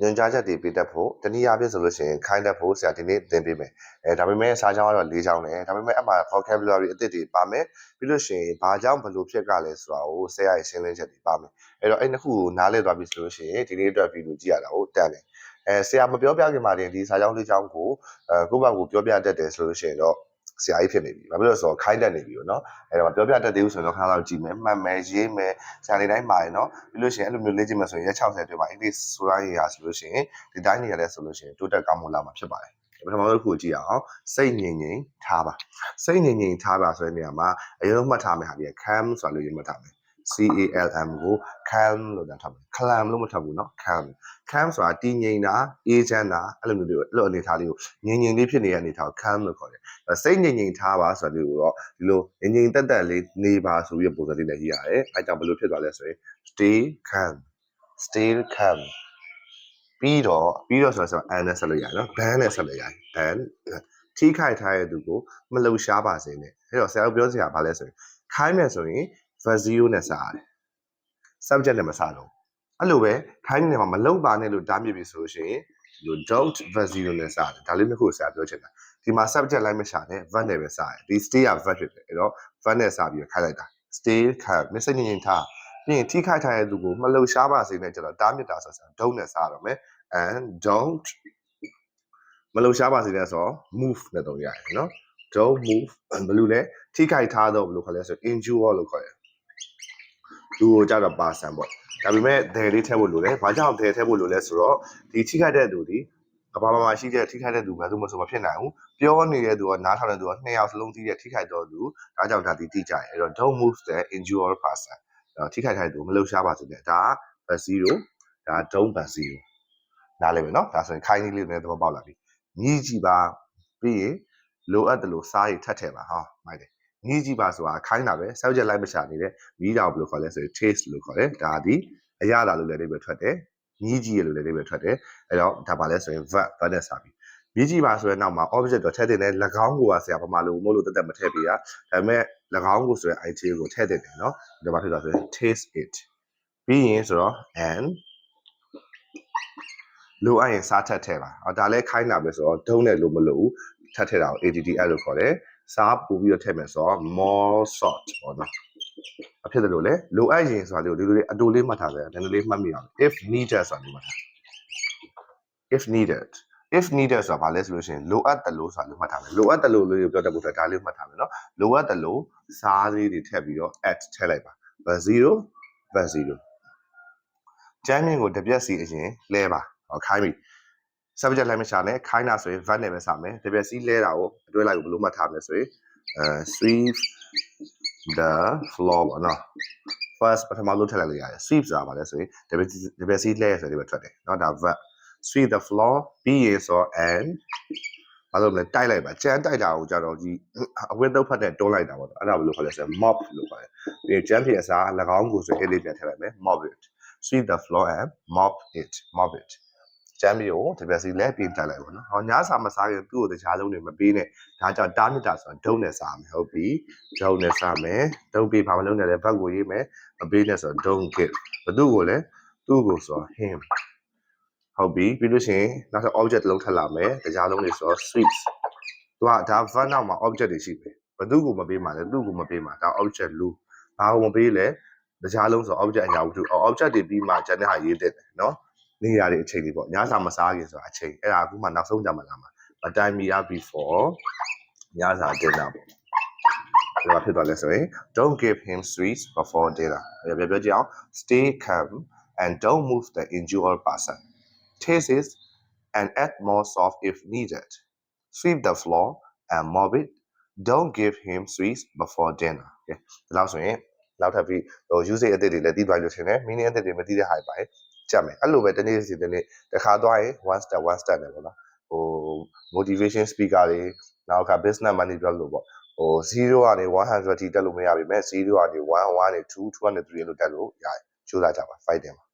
ညွှန်ကြားချက်တွေပေးတတ်ဖို့တနည်းအားဖြင့်ဆိုလို့ရှိရင်ခိုင်းတတ်ဖို့ဆရာဒီနေ့သင်ပေးမယ်အဲဒါပေမဲ့စာကြောင်းကတော့၄ကြောင်းတယ်ဒါပေမဲ့အမှ vocabulary အသစ်တွေပါမယ်ပြီးလို့ရှိရင်ဘာကြောင့်ဘယ်လိုဖြစ်ကြလဲဆိုတာကိုဆရာရဲ့ရှင်းလင်းချက်တွေပါမယ်အဲ့တော့အဲ့နှစ်ခုကိုနားလည်သွားပြီဆိုလို့ရှိရင်ဒီနေ့အတွက်ဗီဒီယိုကြည့်ရတာကိုတန်တယ်အဲဆရာမပြောပြခင်မှာတင်ဒီစာကြောင်းလေးကြောင်းကိုအဲကိုယ့်ဘာကိုပြောပြတတ်တယ်ဆိုလို့ရှိရင်တော့ ဆရာကြီးဖြစ်နေပြီ။ဘာဖြစ်လို့လဲဆိုတော့ခိုင်းတတ်နေပြီပေါ့နော်။အဲ့တော့ပြောပြတတ်သေးဘူးဆိုရင်တော့ခဏလောက်ကြည့်မယ်။မှတ်မယ်ရေးမယ်ဆရာတွေတိုင်းမှာရယ်နော်။ပြီးလို့ရှိရင်အဲ့လိုမျိုးလေ့ကျင့်မယ်ဆိုရင်ရက်60အတွင်းမှာအင်္ဂလိပ်ဆိုရရေးရဆိုလို့ရှိရင်ဒီတိုင်းနေရတဲ့ဆိုလို့ရှိရင်တိုးတက်ကောင်းမွန်လာမှာဖြစ်ပါတယ်။ပထမဆုံးတစ်ခုကြည့်အောင်စိတ်ငြိမ်ငြိမ်ထားပါစိတ်ငြိမ်ငြိမ်ထားပါဆိုတဲ့နေရာမှာအရင်ဆုံးမှတ်ထားမယ်ဟာဒီ calm ဆိုတာလို့ရေးမှတ်ထားမယ် C A L M ကို calm လို့တန်းထားမယ် calm လို့မထားဘူးเนาะ calm calm ဆိုတာတည်ငြိမ်တာအေးချမ်းတာအဲ့လိုမျိုးတွေအဲ့လိုအနေထားလေးကိုငြိမ်ငြိမ်လေးဖြစ်နေတဲ့အနေထားကို calm လို့ခေါ်တယ်စိတ်ငြိမ်ငြိမ်ထားပါဆိုတာလေးကိုတော့ဒီလိုငြိမ်ငြိမ်တက်တက်လေးနေပါဆိုပြီးပုံစံလေးနဲ့ရေးရတယ်အဲကြောင့်ဘယ်လိုဖြစ်သွားလဲဆိုရင် stay calm stay calm ပြီးတော့ပြီးတော့ဆိုတော့ and နဲ့ဆက်လို့ရတယ်နော် ban နဲ့ဆက်လို့ရတယ် ban ထိခိုက်ထားတဲ့သူကိုမလှုပ်ရှားပါစေနဲ့အဲ့တော့ဆရာတို့ပြောစရာဘာလဲဆိုရင်ခိုင်းမယ်ဆိုရင် verb 0နဲ့စရတယ် subject နဲ့မစတော့အဲ့လိုပဲခိုင်းနေမှာမလုံပါနဲ့လို့တားမြစ်ပြီဆိုလို့ရှိရင်ဒီ don't verb 0နဲ့စတယ်ဒါလေးမျိုးကိုဆရာပြောချင်တာဒီမှာ subject လိုက်မရှာနဲ့ verb နဲ့ပဲစတယ်ဒီ stay က verb ဖြစ်တယ်အဲ့တော့ verb နဲ့စပြီးခိုင်းလိုက်တာ stay ခံမစနေရင်ထားပြီးရင်ထိခိုက်ထားတဲ့သူကိုမလှုပ်ရှားပါစေနဲ့ကျတော့တားမြစ်တာဆိုတော့ don't နဲ့စတော့မယ် and don't မလှုပ်ရှားပါစေနဲ့ဆိုတော့ move နဲ့တော့ရတယ်နော် don't move ဘယ်လိုလဲထိခိုက်ထားတော့ဘယ်လိုခေါ်လဲဆို injure လို့ခေါ်တယ် လူကိုကြတော့ပါဆန်ပေါ့ဒါပေမဲ့ဒယ်လေးထည့်ဖို့လိုတယ်ဘာကြောင့်ဒယ်ထည့်ဖို့လိုလဲဆိုတော့ဒီထိခိုက်တဲ့သူဒီကဘာမှာရှိတဲ့ထိခိုက်တဲ့သူဘယ်သူမှဆိုမဖြစ်နိုင်ဘူးပြောနေတဲ့သူကနားထောင်တဲ့သူကနှစ်ယောက်စလုံးသိတဲ့ထိခိုက်တော့သူဒါကြောင့်ဒါဒီတိကြတယ်အဲ့တော့ don't move the injure person ထိခိုက်ထားတဲ့သူမလှုပ်ရှားပါစေနဲ့ဒါက0ဒါ don't 0နားလည်မယ်နော်ဒါဆိုရင်ခိုင်းလေးလေးနဲ့သဘောပေါက်လာပြီမြည်ကြည့်ပါပြီးရင်လိုအပ်တယ်လို့စားရထပ်ထည့်ပါဟာမိုက်တယ် မြည်ကြည့်ပါဆိုတာခိုင်းတာပဲစောက်ချက်လိုက်မချနေတဲ့မြည်တာဘယ်လိုခေါ်လဲဆိုရင် taste လို့ခေါ်တယ်ဒါဒီအရသာလို့လည်းအိဗယ်ထွက်တယ်မြည်ကြည့်ရလို့လည်းအိဗယ်ထွက်တယ်အဲ့တော့ဒါပါလဲဆိုရင် verb verb နဲ့စာပြီးမြည်ကြည့်ပါဆိုတဲ့နောက်မှာ object တော့ထည့်တင်တယ်၎င်းကိုကဆရာပမာလို့မို့လို့တက်တက်မထည့်ပေးရဒါပေမဲ့၎င်းကိုဆိုတဲ့ item ကိုထည့်တင်တယ်เนาะဒါပါဖြစ်သွားဆိုရင် taste it ပြီးရင်ဆိုတော့ and လိုအပ်ရင်စားထက်ထဲပါ။ဒါလည်းခိုင်းတာပဲဆိုတော့ဒုံးနဲ့လို့မလို့ထက်ထဲတာကို ADDL လို့ခေါ်တယ်။ စားပို့ပြီးတော့ထည့်မယ်ဆိုတော့ more salt ပေါ့နော်။အဖြစ်တယ်လို့လေလိုအပ်ရင်ဆိုတာလေးကိုဒီလိုလေးအတူလေးမှတ်ထားတယ်။နည်းနည်းလေးမှတ်မိအောင် if needed ဆိုတာလေးမှတ်ထား။ if needed if needed ဆိုတာဘာလဲဆိုလို့ရှိရင်လိုအပ်တယ်လို့ဆိုတာလေးမှတ်ထားမယ်။လိုအပ်တယ်လို့လို့ပြောတတ်ဖို့ဒါလေးမှတ်ထားမယ်နော်။လိုအပ်တယ်လို့စားလေးတွေထည့်ပြီးတော့ at ထည့်လိုက်ပါ။ but 0 but 0ကျမ်းမြင့်ကိုတစ်ပြက်စီအရင်လဲပါ။ဟောခိုင်းပြီ subject line မရှာနဲ့ခိုင်းတာဆိုရင် verb နဲ့ပဲစာမယ်တပြက်စီးလဲတာကိုအတွဲလိုက်ကိုဘယ်လိုမှတ်ထားမလဲဆိုရင် uh sweep the floor ပေါ့နော် first ပထမလို့ထည့်လိုက်လို့ရတယ် sweep ဆိုတာပါလဲဆိုရင်တပြက်စီးတပြက်စီးလဲဆိုတဲ့ပဲထွက်တယ်နော်ဒါ verb sweep the floor be is or and ဘာလို့လဲတိုက်လိုက်ပါကြမ်းတိုက်တာကိုကြတော့ဒီအဝတ်တုပ်ဖတ်တဲ့တွန်းလိုက်တာပေါ့အဲ့ဒါဘယ်လိုခေါ်လဲဆိုရင် mop လို့ခေါ်တယ်ပြီးရင်ကြမ်းပြင်အစား၎င်းကိုဆိုရင်အဲ့လေးပြန်ထည့်လိုက်မယ် mop it sweep the floor and mop it mop it ကျမ်းပြီးကိုတပြက်စီလဲပြင်တက်လိုက်ပါနော်။ဟောညစာမစားရင်သူ့ကိုတခြားလုံးတွေမပေးနဲ့။ဒါကြောင့်တားမြစ်တာဆိုတာဒုံနဲ့စားမယ်ဟုတ်ပြီ။ဒုံနဲ့စားမယ်။ဒုံပေးဘာမလုပ်နဲ့လဲဘက်ကိုရေးမယ်။မပေးနဲ့ဆိုတော့ don't give ။ဘသူ့ကိုလဲသူ့ကိုဆိုတော့ him ။ဟုတ်ပြီပြီးလို့ရှိရင်နောက်ထပ် object လုံးထပ်လာမယ်။တခြားလုံးတွေဆိုတော့ sweets ။သူကဒါ verb နောက်မှာ object တွေရှိတယ်။ဘသူ့ကိုမပေးမှလဲသူ့ကိုမပေးမှဒါ object လူ။ဘာကိုမပေးလဲတခြားလုံးဆို object အရာဝတ္ထု object တွေပြီးမှကျန်တဲ့ဟာရေးတဲ့နော်။ နေရတဲ့အချိန်လေးပေါ့ညစာမစားခင်ဆိုတာအချိန်အဲ့ဒါအခုမှနောက်ဆုံးကြမှာလာမှာမတိုင်မီရ before ညစာ dinner ပေါ့ဒါဖြစ်သွားလဲဆိုရင် don't give him sweets before dinner ပြောပြောကြည့်အောင် stay calm and don't move the injured person taste it and add more salt if needed sweep the floor and mop it don't give him sweets before dinner ကဲဒါလို့ဆိုရင်နောက်ထပ်ပြီးဟို use အသစ်တွေလည်းသိသွားလို့ရှင်တယ် meaning အသစ်တွေမသိတဲ့ဟာတွေပါ ကြက်မယ်အဲ့လိုပဲတနေ့စီတနေ့တခါသွားရင် one step one step နဲ့ပေါ့နော်ဟို motivation speaker တွေနောက်က business manager လို့ပေါ့ဟို0ကနေ100ထိတက်လို့မရပါဘူး0ကနေ1 1နေ2 2 3လို့တက်လို့ရတယ်ကြိုးစားကြပါ fight တယ်မှာ